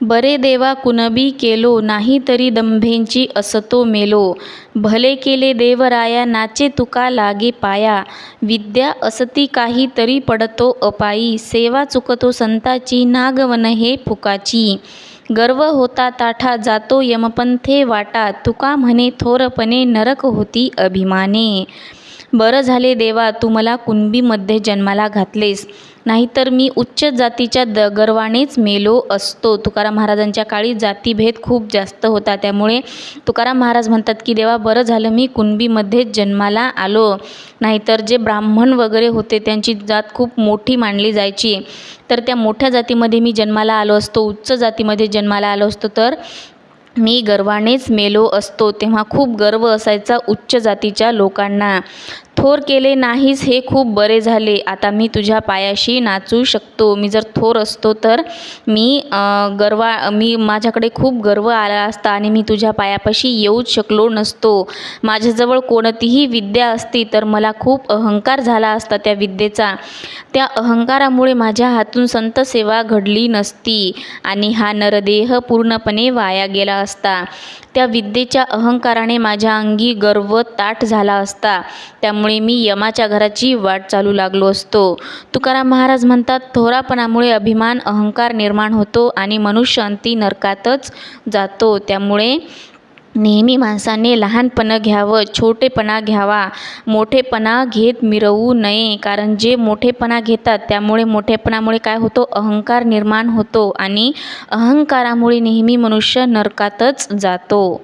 बरे देवा कुणबी केलो नाही तरी दंभेंची असतो मेलो. भले केले देवराया नाचे तुका लागे पाया. विद्या असती काही तरी पडतो अपायी सेवा चुकतो संताची नागवन हे फुकाची. गर्व होता ताठा जातो यमपंथे वाटा. तुका म्हणे थोरपणे नरक होती अभिमाने. बरं झाले देवा तू मला कुणबीमध्ये जन्माला घातलेस. नाहीतर मी उच्च जातीच्या द गर्वानेच मेलो असतो. तुकाराम महाराजांच्या काळी जातीभेद खूप जास्त होता. त्यामुळे तुकाराम महाराज म्हणतात की देवा बरं झालं मी कुणबीमध्येच जन्माला आलो. नाहीतर जे ब्राह्मण वगैरे होते त्यांची जात खूप मोठी मानली जायची. तर त्या मोठ्या जातीमध्ये मी जन्माला आलो असतो. उच्च जातीमध्ये जन्माला आलो असतो. तर मी गर्वानेच मेलो असतो. तेव्हा खूप गर्व असायचा उच्च जातीच्या लोकांना. थोर केले नाहीस हे खूप बरे झाले. आता मी तुझ्या पायाशी नाचू शकतो. मी जर थोर असतो तर मी गर्वा मी माझ्याकडे खूप गर्व आला असता आणि मी तुझ्या पायापाशी येऊच शकलो नसतो. माझ्याजवळ कोणतीही विद्या असती तर मला खूप अहंकार झाला असता त्या विद्येचा. त्या अहंकारामुळे माझ्या हातून संत सेवा घडली नसती आणि हा नरदेह पूर्णपणे वाया गेला असता. त्या विद्येच्या अहंकाराने माझ्या अंगी गर्व ताठ झाला असता. त्यामुळे मी यमाच्या घराची वाट चालू लागलो असतो. तुकाराम महाराज म्हणतात थोरापणामुळे अभिमान अहंकार निर्माण होतो आणि मनुष्य अंती नरकातच जातो. त्यामुळे नेहमी माणसाने लहानपणं घ्यावं छोटेपणा घ्यावा. मोठेपणा घेत मिरवू नये कारण जे मोठेपणा घेतात त्यामुळे मोठेपणामुळे काय होतो? अहंकार निर्माण होतो आणि अहंकारामुळे नेहमी मनुष्य नरकातच जातो.